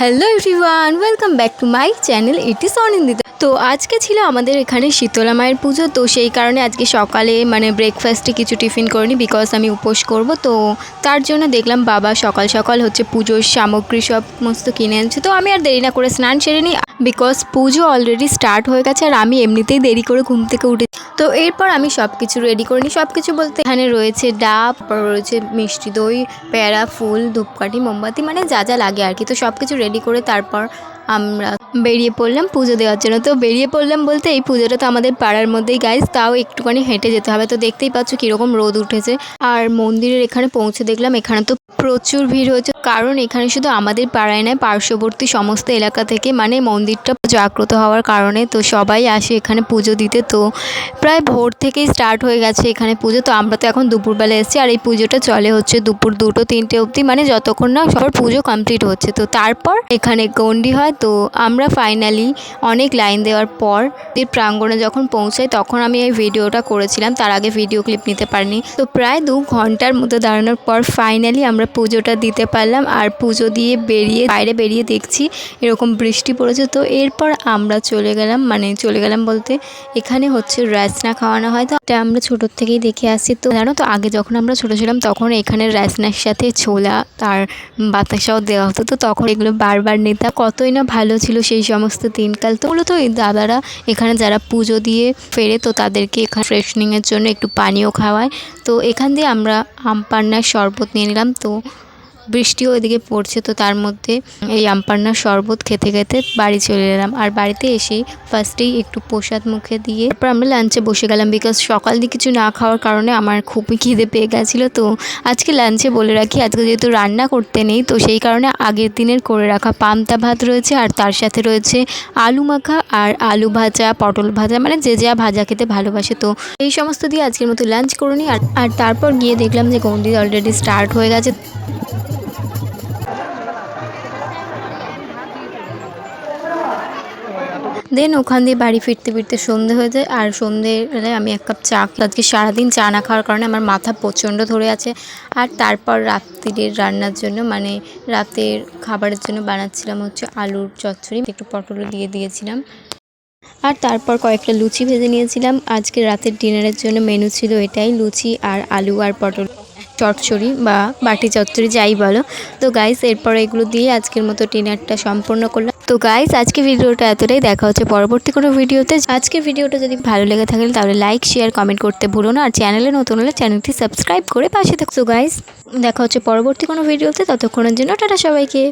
Hello everyone welcome back to my channel it is Anindita তো আজকে ছিল আমাদের এখানে শীতলা মায়ের পুজো, তো সেই কারণে আজকে সকালে মানে ব্রেকফাস্টে কিছু টিফিন করিনি বিকজ আমি উপোস করব, তো তার জন্য দেখলাম বাবা সকাল সকাল হচ্ছে পুজোর সামগ্রী সব সমস্ত কিনে আনছে, তো আমি আর দেরি না করে স্নান সেরে নিই বিকজ পুজো অলরেডি স্টার্ট হয়ে গেছে আর আমি এমনিতেই দেরি করে ঘুম থেকে উঠে তো এরপর আমি সব কিছু রেডি করে নিই সব কিছু বলতে এখানে রয়েছে ডাব রয়েছে মিষ্টি দই, প্যারা, ফুল, ধূপকাঠি, মোমবাতি মানে যা যা লাগে আর কি, তো সব কিছু রেডি করে তারপর আমরা বেরিয়ে পড়লাম পুজো দেওয়ার জন্য। তো বেরিয়ে পড়লাম বলতে এই পুজোটা তো আমাদের পাড়ার মধ্যেই গাইজ তাও একটুখানি হেঁটে যেতে হবে। তো দেখতেই পাচ্ছ কীরকম রোদ উঠেছে। আর মন্দিরের এখানে পৌঁছে দেখলাম, এখানে তো প্রচুর ভিড় হয়েছে। কারণ এখানে শুধু আমাদের পাড়ায় নয়, পার্শ্ববর্তী সমস্ত এলাকা থেকে মানে মন্দিরটা জাগ্রত হওয়ার কারণে তো সবাই আসে এখানে পুজো দিতে। তো প্রায় ভোর থেকেই স্টার্ট হয়ে গেছে এখানে পুজো। তো আমরা তো এখন দুপুরবেলা এসেছি আর এই পুজোটা চলে হচ্ছে দুপুর দুটো, তিনটে অবধি। মানে যতক্ষণ না সবার পুজো কমপ্লিট হচ্ছে। তো তারপর এখানে গন্ডি হয়। তো আমরা ফাইনালি অনেক লাইন দেওয়ার পর প্রাঙ্গণে যখন পৌঁছাই, তখন আমি এই ভিডিওটা করেছিলাম। তার আগে ভিডিও ক্লিপ নিতে পারিনি। তো প্রায় দু ঘণ্টার মতো দাঁড়ানোর পর ফাইনালি আমরা পুজোটা দিতে পারলাম। আর পুজো দিয়ে বেরিয়ে, বাইরে বেরিয়ে দেখছি এরকম বৃষ্টি পড়েছে। তো এরপর আমরা চলে গেলাম মানে চলে গেলাম বলতে এখানে হচ্ছে র্যাসনা খাওয়ানো হয়। তো এটা আমরা ছোটোর থেকেই দেখে আসছি। তো জানো তো, আগে যখন আমরা ছোটো ছিলাম তখন এখানে র্যাসনার সাথে ছোলা তার বাতাসাও দেওয়া হতো। তো তখন এগুলো বারবার নিতাম। কতই না ভালো ছিল সেই সমস্ত দিনকাল। তো মূলত এই দাদারা এখানে যারা পুজো দিয়ে ফেরে তো তাদেরকে এখানে ফ্রেশনিংয়ের জন্য একটু পানীয় খাওয়ায়। তো এখান দিয়ে আমরা আমপান্নার শরবত নিয়ে নিলাম। তো বৃষ্টিও এদিকে পড়ছে, তো তার মধ্যে এই আমপান্নার শরবত খেতে খেতে বাড়ি চলে এলাম। আর বাড়িতে এসেই ফার্স্টেই একটু প্রসাদ মুখে দিয়ে তারপর আমরা লাঞ্চে বসে গেলাম বিকজ সকাল দিয়ে কিছু না খাওয়ার কারণে আমার খুবই খিদে পেয়ে গেছিল, তো আজকে লাঞ্চে বলে রাখি, আজকে যেহেতু রান্না করতে নেই, তো সেই কারণে আগের দিনের করে রাখা পান্তা ভাত রয়েছে আর তার সাথে রয়েছে আলু মাখা আর আলু ভাজা, পটল ভাজা মানে যে যা ভাজা খেতে ভালোবাসে, তো এই সমস্ত দিয়ে আজকের মতো লাঞ্চ করে নিই। আর তারপর গিয়ে দেখলাম যে গন্ডি অলরেডি স্টার্ট হয়ে গেছে। দেন ওখান দিয়ে বাড়ি ফিরতে ফিরতে সন্ধে হয়ে যায়। আর সন্ধেবেলায় আমি এক কাপ চা আজকে সারাদিন চা না খাওয়ার কারণে আমার মাথা প্রচণ্ড ধরে আছে। আর তারপর রাত্রির রান্নার জন্য মানে রাতের খাবারের জন্য বানাচ্ছিলাম হচ্ছে আলুর চচ্চড়ি। একটু পটলও দিয়ে দিয়েছিলাম। আর তারপর কয়েকটা লুচি ভেজে নিয়েছিলাম। আজকে রাতের ডিনারের জন্য মেনু ছিল এটাই, লুচি আর আলু আর পটল। চচ্চড়ি বা বাটি চচ্চড়ি যাই বলো। তো গাইস এরপরে এগুলো দিয়ে আজকের মতো ডিনারটা সম্পূর্ণ করলাম। তো গাইস আজকে ভিডিওটা এতটাই। দেখা হচ্ছে পরবর্তী কোনো ভিডিওতে। আজকে ভিডিওটা যদি ভালো লেগে থাকে, তাহলে লাইক শেয়ার কমেন্ট করতে ভুলো না। আর চ্যানেলে নতুন হলে চ্যানেলটি সাবস্ক্রাইব করে পাশে থাকছো গাইস দেখা হচ্ছে পরবর্তী কোনো ভিডিওতে। ততক্ষণের জন্য টাটা সবাইকে।